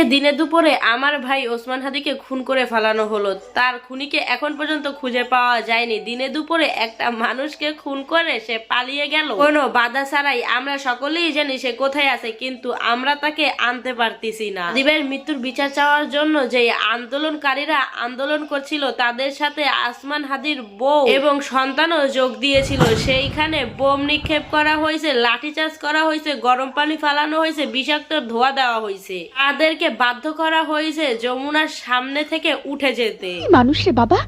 ওদিকে দিনে দুপুরে আমার ভাই ওসমান হাদিকে খুন করে ফেলানো হলো। তার খুনিকে এখন পর্যন্ত খুঁজে পাওয়া যায়নি। দিনে দুপুরে একটা মানুষকে খুন করে সে পালিয়ে গেল। কোনো বাধা ছাড়াই আমরা সকলেই জানি সে কোথায় আছে, কিন্তু আমরা তাকে আনতে পারতেছি না। দিবের মৃত্যুর বিচার চাওয়ার জন্য যে আন্দোলনকারীরা আন্দোলন করছিল, তাদের সাথে আসমান হাদির বউ এবং সন্তানও যোগ দিয়েছিল। সেইখানে বোম নিক্ষেপ করা হয়েছে, লাঠিচার্জ করা হয়েছে, গরম পানি ফালানো হয়েছে, বিষাক্ত ধোয়া দেওয়া হয়েছে। তাদেরকে বাধ্য করা হয়েছে যমুনার সামনে থেকে উঠে যেতে। মানুষ রে বাবা?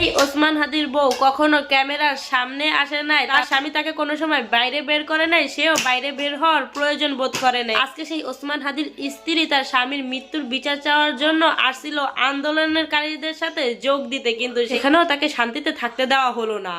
এই ওসমান হাদির বউ কখনো ক্যামেরার সামনে আসে নাই। তার স্বামী তাকে কোনো সময় বাইরে বের করে নাই সেও বাইরে বের হওয়ার প্রয়োজন বোধ করে নাই। আজকে সেই ওসমান হাদির স্ত্রী তার স্বামীর মৃত্যুর বিচার চাওয়ার জন্য আসছিল আন্দোলনকারীদের সাথে যোগ দিতে কিন্তু সেখানেও তাকে শান্তিতে থাকতে দেওয়া হলো না।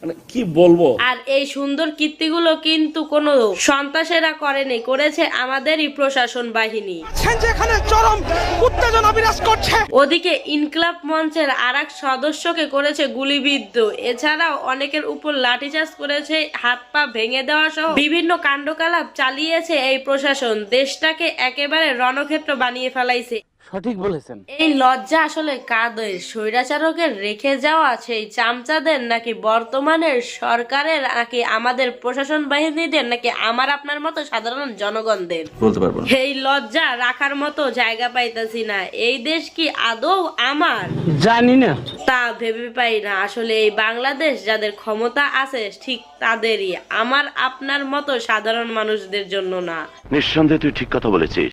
মানে কি বলব? আর এই সুন্দর কীর্তিগুলো কিন্তু কোনো সন্ত্রাসেরা করেনি করেছে আমাদেরই প্রশাসন বাহিনী। যেখানে চরম উত্তেজনা বিরাজ করছে। ওদিকে ইনকলাব মঞ্চের আর এক সদস্যকে করেছে গুলিবিদ্ধ। এছাড়াও অনেকের উপর লাঠিচার্জ করেছে হাত পা ভেঙে দেওয়া সহ বিভিন্ন কাণ্ডকলাপ চালিয়েছে এই প্রশাসন। দেশটাকে একেবারে রণক্ষেত্র বানিয়ে ফেলাইছে। সঠিক বলেছেন। এই লজ্জা আসলে কাদের? স্বৈরাচারকের রেখে যাওয়া সেই চামচাদের নাকি বর্তমানের সরকারের নাকি আমাদের প্রশাসন বাহিনীদের নাকি আমার আপনার মতো সাধারণ জনগণদের? বলতে পারব এই লজ্জা রাখার মতো জায়গা পাইতাছি না। এই দেশ কি আদৌ আমার? জানি না। তা ভেবে পাই না। আসলে এই বাংলাদেশ যাদের ক্ষমতা আছে ঠিক তাদেরই। আমার আপনার মতো সাধারণ মানুষদের জন্য না। নিঃসন্দেহে তুই ঠিক কথা বলেছিস।